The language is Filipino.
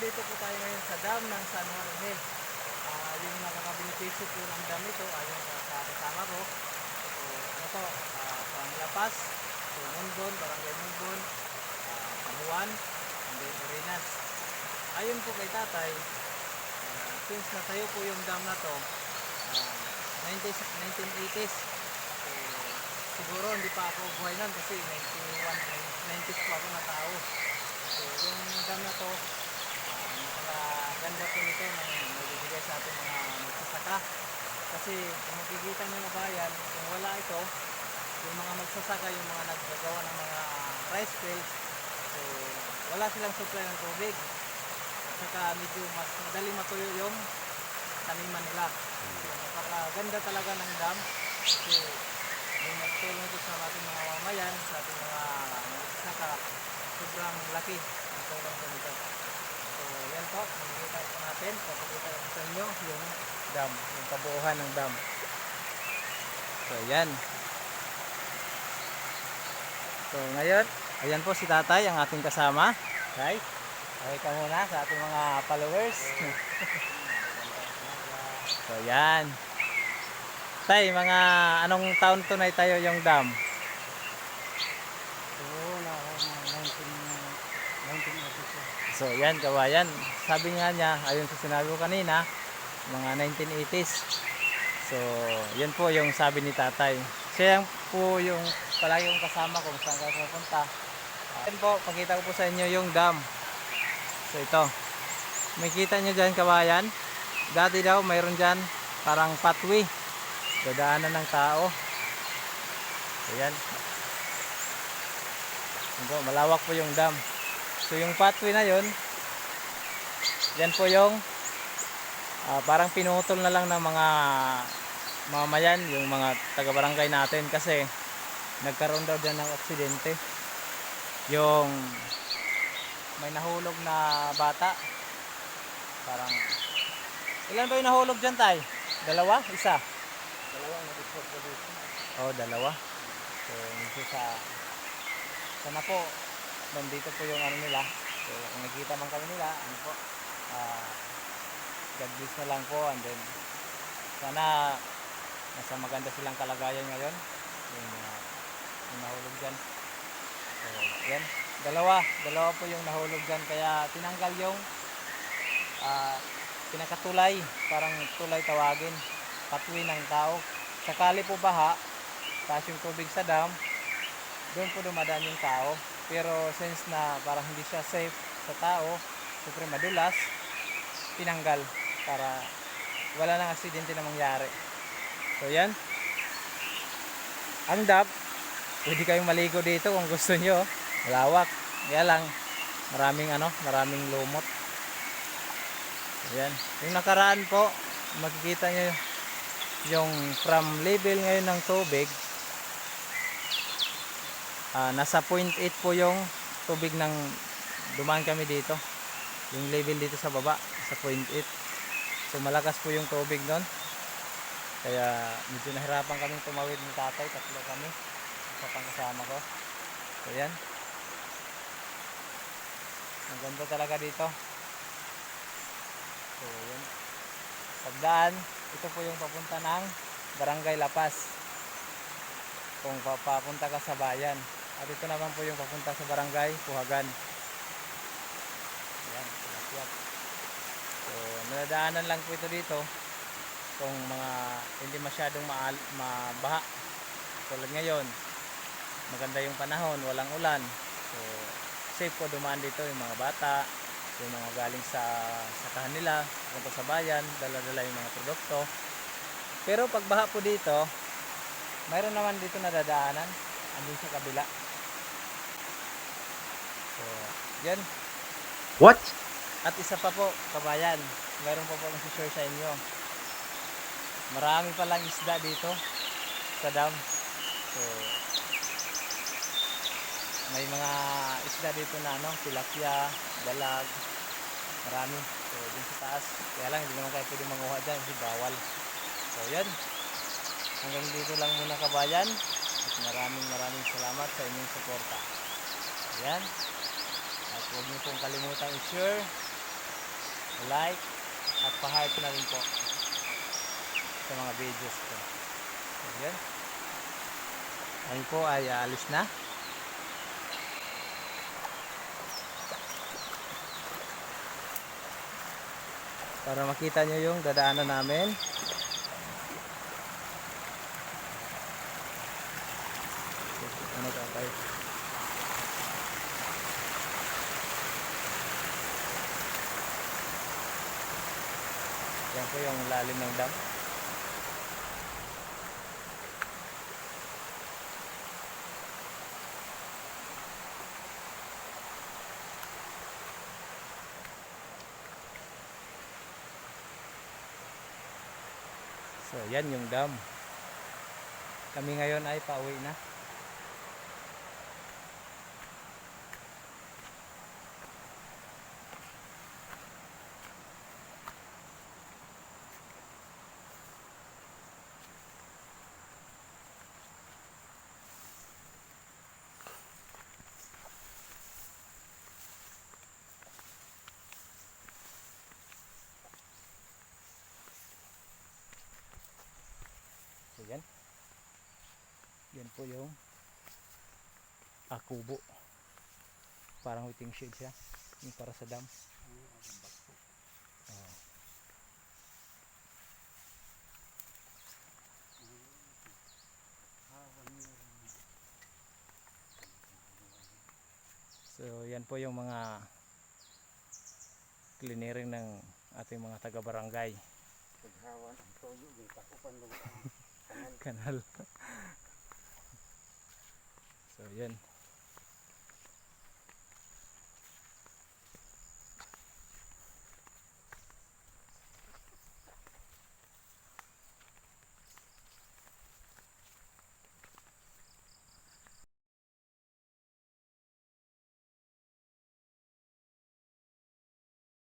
dito po tayo ngayon sa dam ng San Jorge. Ah, yung nakakabenepisyo po ng dam ito, ayon sa, sa kasama ko. So, ano to, uh, Panglapas, so Mundon, Barangay Mundon, uh, Pamuan, and then Orinas. Ayon po kay tatay, ah, since natayo po yung dam na to, ah, 90s, 1980s, so, siguro hindi pa ako buhay nun kasi 91, 90s po ako na tao. So yung dam na to, uh, napakaganda po nito na nabibigay sa ating mga magsasaka. Kasi kung makikita nyo na bayan, kung wala ito, yung mga magsasaka, yung mga naggagawa ng mga rice fields, so wala silang supply ng tubig. At saka medyo mas madali matuyo yung taniman nila. So napakaganda talaga ng dam. Kasi yung nagtulong ito sa ating mga mamayan, sa ating mga magsasaka, sobrang laki ang tulong po nito. So yan po, makikita po natin, papakita ko sa inyo yung dam, yung kabuuhan ng dam. So yan. So ngayon, ayan po si tatay, ang ating kasama. Tay, okay ka muna sa ating mga followers. so yan. Tay, mga anong taon to na tayo yung dam? Oo, na ako na 19, 1986. So yan kawayan, sabi nga niya, ayon sa sinabi ko kanina, mga 1980s. So yan po yung sabi ni tatay. Siya po yung palagi yung kasama kung saan kayo pupunta. Yan po, pakita ko po sa inyo yung dam. So ito, may kita nyo dyan kawayan. Dati daw mayroon dyan parang pathway. Dadaanan ng tao. So yan. Yan po, malawak po yung dam. So yung pathway na yon, yan po yung ah, parang pinutol na lang ng mga mamayan, yung mga taga-barangay natin kasi nagkaroon daw dyan ng aksidente. Yung may nahulog na bata. Parang ilan ba yung nahulog dyan tay? Dalawa? Isa? Dalawa na dito. Oh, dalawa. So, sa sana po nandito po yung ano nila. So, kung nakita man kami nila, ano po, ah God bless na lang po and then sana nasa maganda silang kalagayan ngayon. Yung, uh, nahulog dyan. So, yan. Dalawa. Dalawa po yung nahulog dyan. Kaya tinanggal yung ah pinakatulay. Parang tulay tawagin. Patwi ng tao. Sakali po baha, taas yung tubig sa dam, doon po dumadaan yung tao. Pero since na parang hindi siya safe sa tao, super madulas, tinanggal para wala nang aksidente na mangyari. So yan. Ang dam, pwede kayong maligo dito kung gusto nyo. Malawak. Kaya lang, maraming ano, maraming lumot. Ayan. Yung nakaraan po, makikita nyo yung from level ngayon ng tubig ah, nasa 0.8 po yung tubig ng dumaan kami dito. Yung level dito sa baba sa 0.8 so malakas po yung tubig nun. Kaya medyo nahirapan kami tumawid ng tatay. Tatlo kami. Sa pang kasama ko. So yan. Ang ganda talaga dito. So yan. Pagdaan ito po yung papunta ng Barangay Lapas. Kung papunta ka sa bayan at ito naman po yung papunta sa Barangay Puhagan. Yan, tilapia so nadaanan lang po ito dito kung mga hindi masyadong maal, mabaha. Tulad ngayon maganda yung panahon, walang ulan. So safe po dumaan dito yung mga bata yung mga galing sa sakahan nila punta sa bayan, dala-dala yung mga produkto. Pero pag baha po dito mayroon naman dito na dadaanan andun sa kabila so yan. What? at isa pa po kabayan. Mayroon pa po akong share sa inyo. Marami palang isda dito sa dam. So may mga isda dito na ano tilapia, dalag marami. So dun sa taas. Kaya lang hindi naman kayo pwede manguha dyan kasi bawal. So yan. Hanggang dito lang muna kabayan. At maraming maraming salamat sa inyong suporta. Yan at huwag niyo pong kalimutan i-share like at pa-heart na rin po sa mga videos ko. Ayan. Ayun po ay aalis na. Para makita nyo yung dadaanan namin. Ano to tayo? Yan po yung lalim ng dam. So, yan yung dam. Kami ngayon ay pauwi na. So, yan. Yan po yung akubo. Parang waiting shed siya. Yung para sa dam. Oo. So, yan po yung mga clearing ng ating mga takupan mo. Kanal. So, yan.